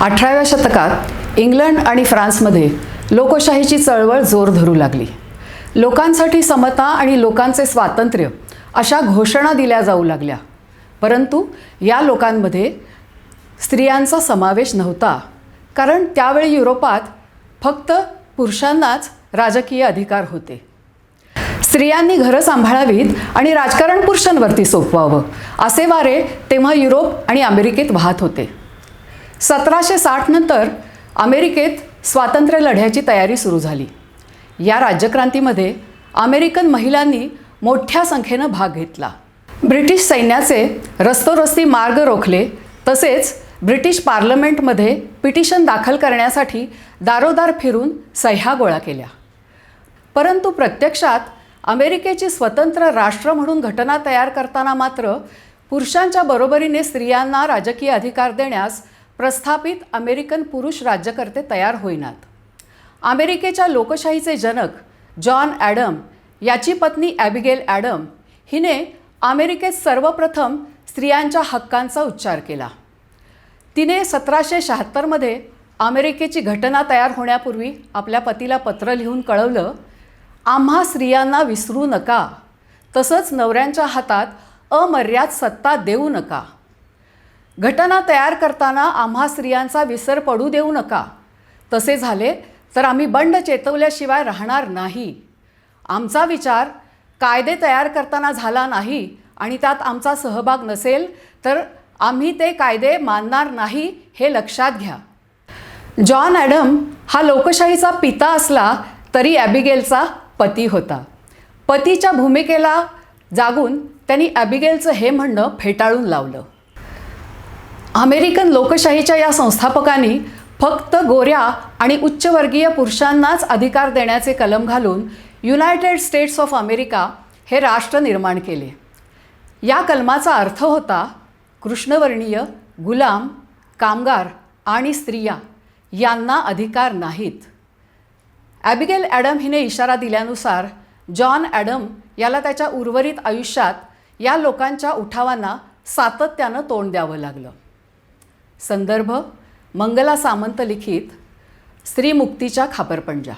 अठराव्या शतकात इंग्लंड आणि फ्रान्समध्ये लोकशाहीची चळवळ जोर धरू लागली. लोकांसाठी समता आणि लोकांचे स्वातंत्र्य अशा घोषणा दिल्या जाऊ लागल्या. परंतु या लोकांमध्ये स्त्रियांचा समावेश नव्हता. कारण त्यावेळी युरोपात फक्त पुरुषांनाच राजकीय अधिकार होते. स्त्रियांनी घरं सांभाळावीत आणि राजकारण पुरुषांवरती सोपवावं असे वारे तेव्हा युरोप आणि अमेरिकेत वाहत होते. सतराशे साठ नंतर अमेरिकेत स्वातंत्र्य लढ्याची तयारी सुरू झाली. या राज्यक्रांतीमध्ये अमेरिकन महिलांनी मोठ्या संख्येनं भाग घेतला. ब्रिटिश सैन्याचे रस्तोरस्ती मार्ग रोखले तसेच ब्रिटिश पार्लमेंटमध्ये पिटिशन दाखल करण्यासाठी दारोदार फिरून सह्या गोळा केल्या. परंतु प्रत्यक्षात अमेरिकेची स्वतंत्र राष्ट्र म्हणून घटना तयार करताना मात्र पुरुषांच्या बरोबरीने स्त्रियांना राजकीय अधिकार देण्यास प्रस्थापित अमेरिकन पुरुष राज्यकर्ते तयार होईनात. अमेरिकेच्या लोकशाहीचे जनक जॉन ॲडम याची पत्नी ॲबिगेल ॲडम हिने अमेरिकेत सर्वप्रथम स्त्रियांच्या हक्कांचा उच्चार केला. तिने सतराशे शहात्तरमध्ये अमेरिकेची घटना तयार होण्यापूर्वी आपल्या पतीला पत्र लिहून कळवलं आम्हा स्त्रियांना विसरू नका. तसंच नवऱ्यांच्या हातात अमर्याद सत्ता देऊ नका. घटना तयार करताना आम्हा स्त्रियांचा विसर पडू देऊ नका. तसे झाले तर आम्ही बंड चेतवल्याशिवाय राहणार नाही. आमचा विचार कायदे तयार करताना झाला नाही आणि त्यात आमचा सहभाग नसेल तर आम्ही ते कायदे मानणार नाही हे लक्षात घ्या. जॉन ॲडम हा लोकशाहीचा पिता असला तरी ॲबिगेलचा पती होता. पतीच्या भूमिकेला जागून त्यांनी ॲबिगेलचं हे म्हणणं फेटाळून लावलं. अमेरिकन लोकशाहीच्या या संस्थापकांनी फक्त गोऱ्या आणि उच्चवर्गीय पुरुषांनाच अधिकार देण्याचे कलम घालून युनायटेड स्टेट्स ऑफ अमेरिका हे राष्ट्र निर्माण केले. या कलमाचा अर्थ होता कृष्णवर्णीय गुलाम कामगार आणि स्त्रिया यांना अधिकार नाहीत. ॲबिगेल ॲडम हिने इशारा दिल्यानुसार जॉन ॲडम याला त्याच्या उर्वरित आयुष्यात या लोकांच्या उठावांना सातत्यानं तोंड द्यावं लागलं. संदर्भ मंगला सामंत लिखित स्त्रीमुक्तीच्या खापरपंजा